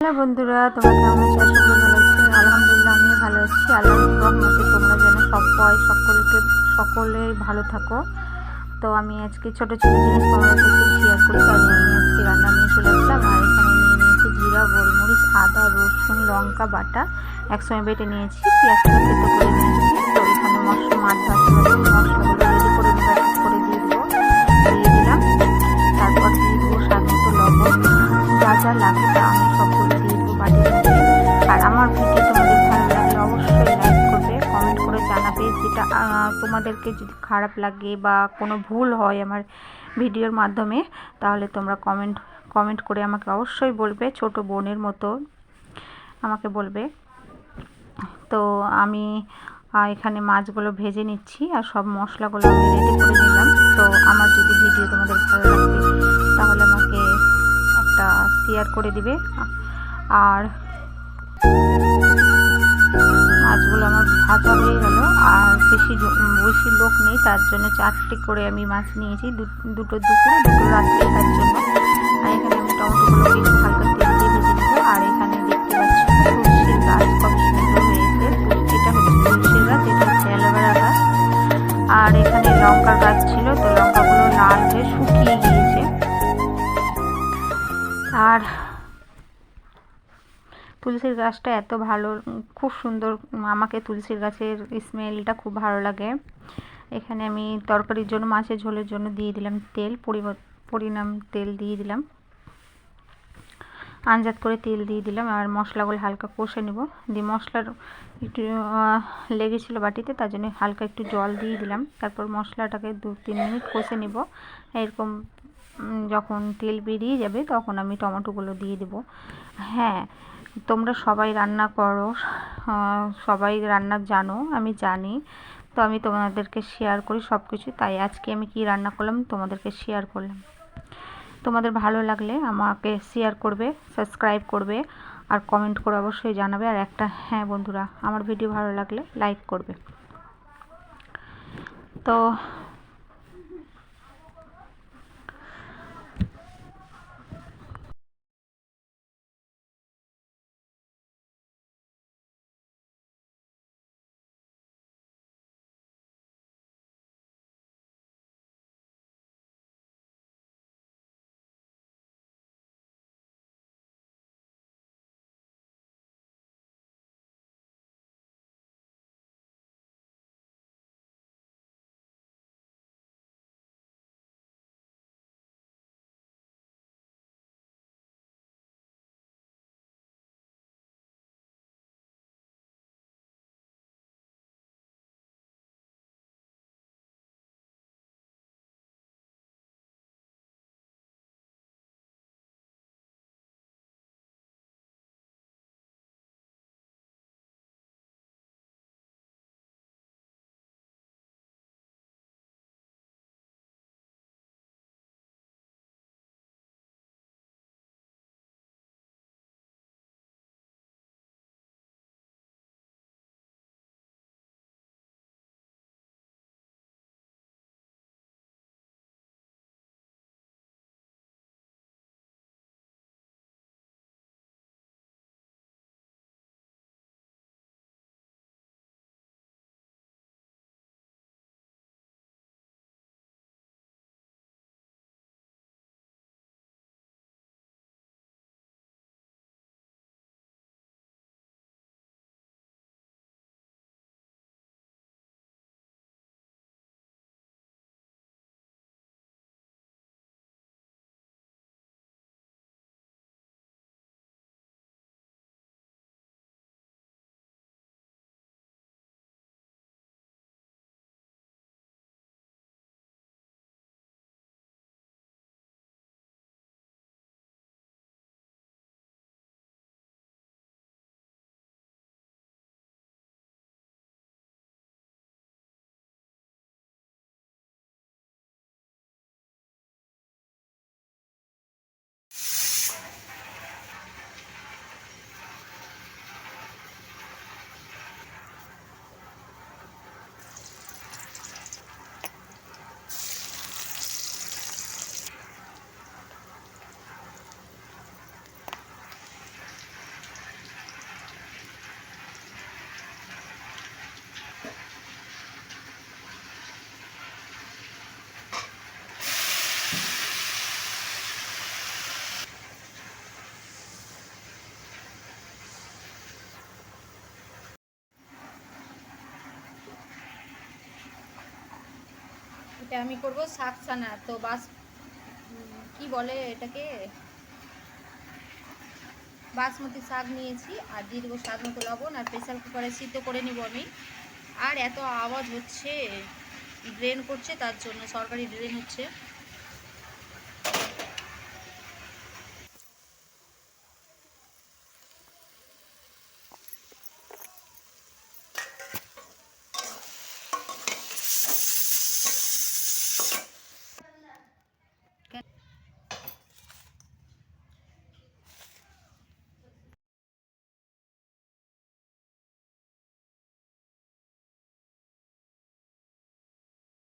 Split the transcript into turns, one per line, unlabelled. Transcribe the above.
Hello বন্ধুরা, তোমরা কেমন আশা করি ভালো আছো। আলহামদুলিল্লাহ আমি ভালো আছি। আল্লাহর তোমরা যেন সবাই সকলকে, সকলে ভালো থাকো। তো আমি আজকে ছোট ছোট জিনিস তোমাদের কাছে শেয়ার করি আমি আজকে রান্না নিয়ে চলে আসলাম। আর এখানে নিয়ে নিয়েছি জিরা, গোলমরিচ, আদা, রসুন, লঙ্কা, বাটা। একসঙ্গে বেটে নিয়েছি। পেঁয়াজটা খেতে করে নিয়েছি। তো এখানে মশলা মাছ ভাজতে মশলাগুলো তোমাদেরকে যদি খারাপ লাগে বা কোনো ভুল হয় আমার ভিডিওর মাধ্যমে, তাহলে তোমরা কমেন্ট কমেন্ট করে আমাকে অবশ্যই বলবে, ছোট বোনের মতো আমাকে বলবে। তো আমি এখানে মাছগুলো ভেজে নিচ্ছি আর সব মশলাগুলো আমি রেডি করে নিলাম। তো আমার যদি ভিডিও তোমাদের ভালো লাগবে তাহলে আমাকে একটা শেয়ার করে দিবে। আর মাছগুলো আমার ভাজা হয়ে গেল, আর বেশি বেশি লোক নেই, তার জন্য চারটে করে আমি মাছ নিয়েছি দুটো দুপুরে, দুটো রাত্রে তার জন্য। আর এখানে আমি টমেটোগুলো হালকা তেল দিয়ে ভেজে নেব, আর এখানে দেখতে পাচ্ছি তুলসীর গাছ কত সুন্দর হয়েছে। এটা হচ্ছে তুলসীর গাছ, এটা হচ্ছে অ্যালোভেরা গাছ। আর এখানে লঙ্কা গাছ তুলসীর গাছটা এত ভালো খুব সুন্দর আমাকে তুলসীর গাছের স্মেলটা খুব ভালো লাগে। এখানে আমি তরকারির জন্য, মাছের ঝোলের জন্য দিয়ে দিলাম তেল পরিমাণ তেল দিয়ে দিলাম। আঞ্জাত করে তেল দিয়ে দিলাম, আর মশলাগুলো হালকা কষে নেব। দিয়ে মশলার একটু লেগেছিলো বাটিতে, তার জন্য হালকা একটু জল দিয়ে দিলাম। তারপর মশলাটাকে দু তিন মিনিট কষে নেব। এরকম যখন তেল বেরিয়ে যাবে, তখন আমি টমেটোগুলো দিয়ে দেব। হ্যাঁ তোমরা সবাই রান্না করো সবাই রান্না জানো, আমি জানি। তো আমি তোমাদেরকে শেয়ার করি সব কিছু তাই আজকে আমি কি রান্না করলাম তোমাদেরকে শেয়ার করলাম। তোমাদের ভালো লাগলে আমাকে শেয়ার করবে সাবস্ক্রাইব করবে, আর কমেন্ট করে অবশ্যই জানাবে। আর একটা হ্যাঁ বন্ধুরা, আমার ভিডিও ভালো লাগলে লাইক করবে। তো এটা আমি করব শাক চানা তো বাস কি বলে এটাকে? বাসমতি শাক নিয়েছি আর দিয়ে দেবো স্বাদ মতো লবণ আর প্রেশার কুকারে সিদ্ধ করে নিব আমি। আর এত আওয়াজ হচ্ছে ড্রেন করছে তার জন্য, সরকারি ড্রেন হচ্ছে।